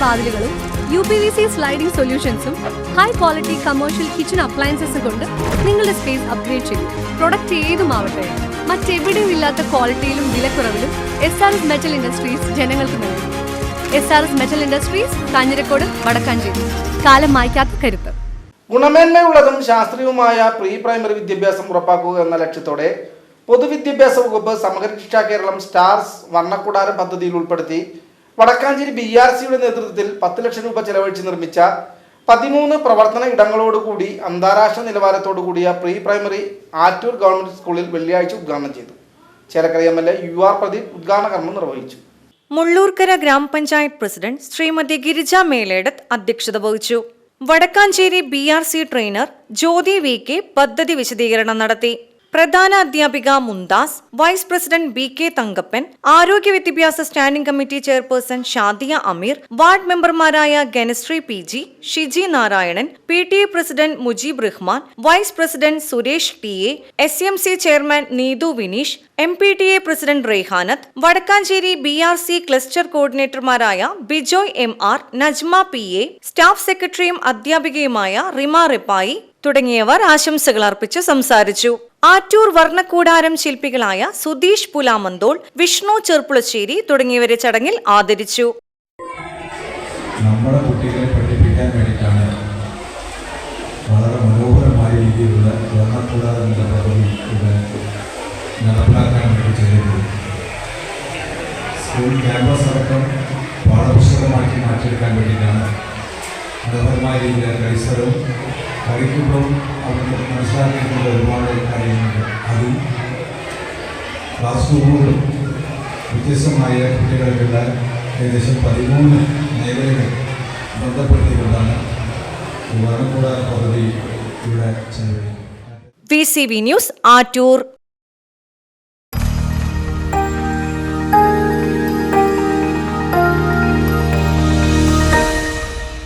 വാതിലുകളും U P V C sliding സൊല്യൂഷൻസും high quality commercial kitchen അപ്ലയൻസസും കൊണ്ട് നിങ്ങളുടെ സ്പേസ് അപ്ഗ്രേഡ് ചെയ്യും പ്രൊഡക്റ്റ് ഏതുമാവട്ടെ മറ്റെവിടെയും ഇല്ലാത്ത ക്വാളിറ്റിയിലും വിലക്കുറവിലും S R S metal industries ജനങ്ങൾക്ക് നൽകും. S R S metal industries Kanjirakode Vadakkanchery. കാലം മായ്ക്കാത്ത കരുത്ത്. ഗുണമേന്മയുള്ളതും ശാസ്ത്രീയവുമായ പ്രീ പ്രൈമറി വിദ്യാഭ്യാസം ഉറപ്പാക്കുക എന്ന ലക്ഷ്യത്തോടെ പൊതുവിദ്യാഭ്യാസ വകുപ്പ് സമഗ്ര ശിക്ഷാ കേരളം സ്റ്റാർസ് വർണക്കൂടാരം പദ്ധതിയിൽ ഉൾപ്പെടുത്തി വടക്കാഞ്ചേരി ബി ആർ സിയുടെ നേതൃത്വത്തിൽ പത്ത് ലക്ഷം രൂപ ചെലവഴിച്ച് നിർമ്മിച്ച പതിമൂന്ന് പ്രവർത്തന ഇടങ്ങളോടുകൂടി അന്താരാഷ്ട്ര നിലവാരത്തോടു കൂടിയ പ്രീ പ്രൈമറി ആറ്റൂർ ഗവൺമെന്റ് സ്കൂളിൽ വെള്ളിയാഴ്ച ഉദ്ഘാടനം ചെയ്തു. Chelakkara M L A U R Pradeep ഉദ്ഘാടന കർമ്മം നിർവഹിച്ചു. മുള്ളൂർക്കര ഗ്രാമപഞ്ചായത്ത് പ്രസിഡന്റ് ശ്രീമതി ഗിരിജ മേലേടത്ത് അധ്യക്ഷത വഹിച്ചു. Vadakkanchery B R C trainer Jyothi V K പദ്ധതി വിശദീകരണം നടത്തി. പ്രധാന അധ്യാപിക Mumtaz vice president B K Thankappan ആരോഗ്യ വിദ്യാഭ്യാസ standing committee chairperson Shadiya Ameer ward മെമ്പർമാരായ Ganasree P G Shiji Narayanan P T A president Mujeeb Rahman vice president Suresh T A S M C chairman Neethu Vineesh M P T A president Reyhanath Vadakkanchery B R C cluster കോർഡിനേറ്റർമാരായ Bijoy M R Najma P A staff സെക്രട്ടറിയും അധ്യാപികയുമായ റിമ റിപ്പായി തുടങ്ങിയവർ ആശംസകൾ അർപ്പിച്ച് സംസാരിച്ചു. ആറ്റൂർ വർണക്കൂടാരം ശില്പികളായ സുധീഷ് പുലാമന്തോൾ വിഷ്ണു ചെർപ്പുളശ്ശേരി തുടങ്ങിയവരെ ചടങ്ങിൽ ആദരിച്ചു. നമ്മുടെ കുട്ടികളെ പഠിപ്പിക്കാൻ വളരെ ഇവിടെ സ്കൂൾ ക്യാമ്പസ് അടക്കം പാഠപുസ്തകമാക്കി മാറ്റിയെടുക്കാൻ വേണ്ടിയിട്ടാണ് മനോഹരമായ രീതിയിലെ പരിസരവും കരിക്കുമ്പളും അവർക്ക് മനസ്സിലാക്കിയിട്ടുള്ള ഒരുപാട് കാര്യങ്ങളുണ്ട്. അതിൽ ക്ലാസ് റൂമുകളും വ്യത്യസ്തമായ കുട്ടികൾക്കുള്ള ഏകദേശം പതിമൂന്ന് മേഖലകൾ ബന്ധപ്പെടുത്തിക്കൊണ്ടാണ് വർണക്കൂട പദ്ധതി ഇവിടെ ചെലവഴിക്കുന്നത് V C V news Attoor.